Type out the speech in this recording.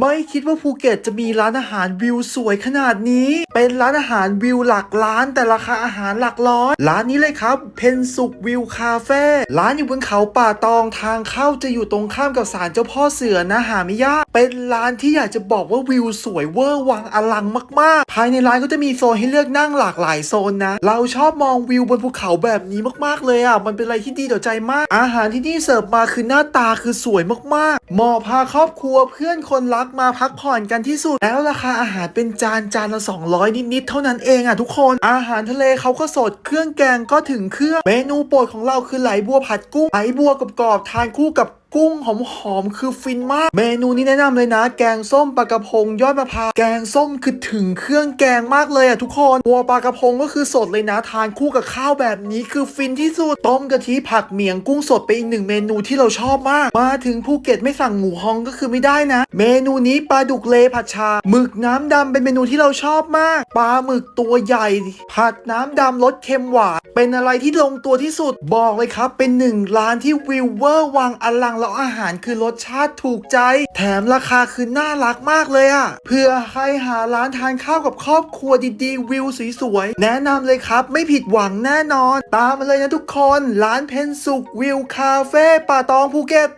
ไม่คิดว่าภูเก็ตจะมีร้านอาหารวิวสวยขนาดนี้ เป็นร้านอาหารวิวหลักล้าน แต่ราคาอาหารหลักร้อย ร้านนี้เลยครับ เพนสุกวิวคาเฟ่ ร้านอยู่บนเขาป่าตองทางเข้าจะอยู่ตรงข้ามกับศาลเจ้าพ่อเสือนะหาไม่ยาก เป็นร้านที่อยากจะบอกว่าวิวสวยเวอร์วังอลังมากๆ ภายในร้านก็จะมีโซนให้เลือกนั่งหลากหลายโซนนะ เราชอบมองวิวบนภูเขาแบบนี้มากๆเลยอะ มันเป็นอะไรที่ดีต่อใจมาก อาหารที่นี่เสิร์ฟมาคือหน้าตาคือสวยมากๆเหมาะพาครอบครัวเพื่อนคนรักักมาพักผ่อนกันที่สุด แล้วราคาอาหารเป็นจานจานละ 200 นิดๆเท่านั้นเองอะทุกคน อาหารทะเลเขาก็สดเครื่องแกงก็ถึงเครื่องเมนูโปรดของเราคือไหลบัวผัดกุ้งไหลบัวกรอบๆทานคู่กับ กุ้งหอมๆคือฟินมาก เมนูนี้แนะนำเลยนะ แกงส้มปลากระพงยอดมะพร้าวแกงส้มคือถึงเครื่องแกงมากเลยอะทุกคนตัวปลากระพงก็คือสดเลยนะ ทานคู่กับข้าวแบบนี้คือฟินที่สุดต้มกะทิผักเหมียงกุ้งสดเป็นอีกหนึ่งเมนูที่เราชอบมาก มาถึงภูเก็ตไม่สั่งหมูฮองก็คือไม่ได้นะ เมนูนี้ปลาดุกเลผัดชาหมึกน้ำดำเป็นเมนูที่เราชอบมากปลาหมึกตัวใหญ่ ผัดน้ำดำรสเค็มหวานเป็นอะไรที่ลงตัวที่สุดบอกเลยครับ เป็นหนึ่งร้านที่วิวเวอร์วังอลังแล้วอาหารคือรสชาติถูกใจ แถมราคาคือน่ารักมากเลยอะเพื่อใครหาร้านทานข้าวกับครอบครัวดีๆ วิวสวยๆ แนะนำเลยครับ ไม่ผิดหวังแน่นอน ตามมาเลยนะทุกคน ร้านเพนสุกวิวคาเฟ่ป่าตองภูเก็ต